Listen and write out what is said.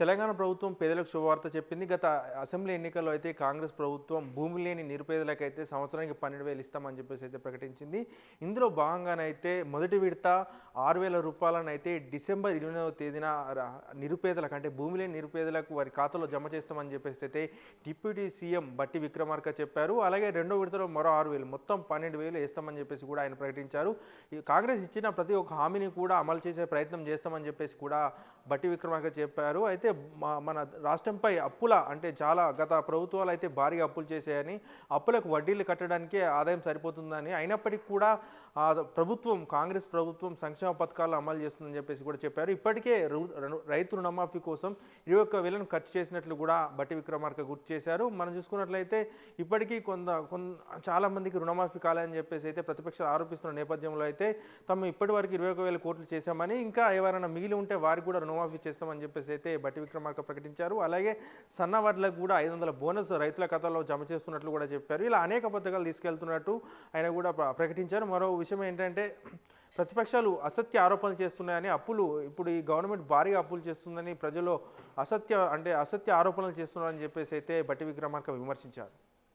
తెలంగాణ ప్రభుత్వం పేదలకు శుభవార్త చెప్పింది. గత అసెంబ్లీ ఎన్నికల్లో అయితే కాంగ్రెస్ ప్రభుత్వం భూమి లేని నిరుపేదలకు అయితే సంవత్సరానికి పన్నెండు వేలు ఇస్తామని చెప్పేసి అయితే ప్రకటించింది. ఇందులో భాగంగానైతే మొదటి విడత ఆరు వేల రూపాయలను అయితే డిసెంబర్ ఇరవైవ తేదీన నిరుపేదలకు అంటే భూమి లేని నిరుపేదలకు వారి ఖాతాలో జమ చేస్తామని చెప్పేసి అయితే డిప్యూటీ సీఎం బట్టి విక్రమార్క చెప్పారు. అలాగే రెండో విడతలో మరో ఆరు వేలు మొత్తం పన్నెండు వేలు వేస్తామని చెప్పేసి కూడా ఆయన ప్రకటించారు. కాంగ్రెస్ ఇచ్చిన ప్రతి ఒక్క హామీని కూడా అమలు చేసే ప్రయత్నం చేస్తామని చెప్పేసి కూడా బట్టి విక్రమార్క చెప్పారు. అయితే మా- మన రాష్ట్రంపై అప్పుల అంటే చాలా గత ప్రభుత్వాలు అయితే భారీగా అప్పులు చేశాయని అప్పులకు వడ్డీలు కట్టడానికే ఆదాయం సరిపోతుందని అయినప్పటికీ కూడా ప్రభుత్వం కాంగ్రెస్ ప్రభుత్వం సంక్షేమ పథకాలు అమలు చేస్తుందని చెప్పేసి కూడా చెప్పారు. ఇప్పటికే రు- రైతు రుణమాఫీ కోసం ఇరవై ఒక్క వేలను ఖర్చు చేసినట్లు కూడా బట్టి విక్రమార్క గుర్తు చేశారు. మనం చూసుకున్నట్లయితే ఇప్పటికీ కొంత కొన్ చాలామందికి రుణమాఫీ కాలేదని చెప్పేసి అయితే ప్రతిపక్షాలు ఆరోపిస్తున్న నేపథ్యంలో అయితే తమ ఇప్పటి వరకు ఇరవై ఒక వేల కోట్లు చేశామని ఇంకా ఎవరైనా మిగిలి ఉంటే వారికి కూడా రుణమాఫీ చేస్తామని చెప్పేసి అయితే బట్టి విక్రమార్క ప్రకటించారు? అలాగే సన్న వడ్లకు కూడా ఐదు వందల బోనస్ రైతుల ఖాతాలో జమ చేస్తున్నట్లు కూడా చెప్పారు. ఇలా అనేక పథకాలు తీసుకెళ్తున్నట్టు ఆయన కూడా ప్రకటించారు. మరో విషయం ఏంటంటే ప్రతిపక్షాలు అసత్య ఆరోపణలు చేస్తున్నాయని అప్పులు ఇప్పుడు ఈ గవర్నమెంట్ భారీగా అప్పులు చేస్తుందని ప్రజలు అసత్య అంటే అసత్య ఆరోపణలు చేస్తున్నారని చెప్పేసి అయితే బట్టి విక్రమార్క విమర్శించారు.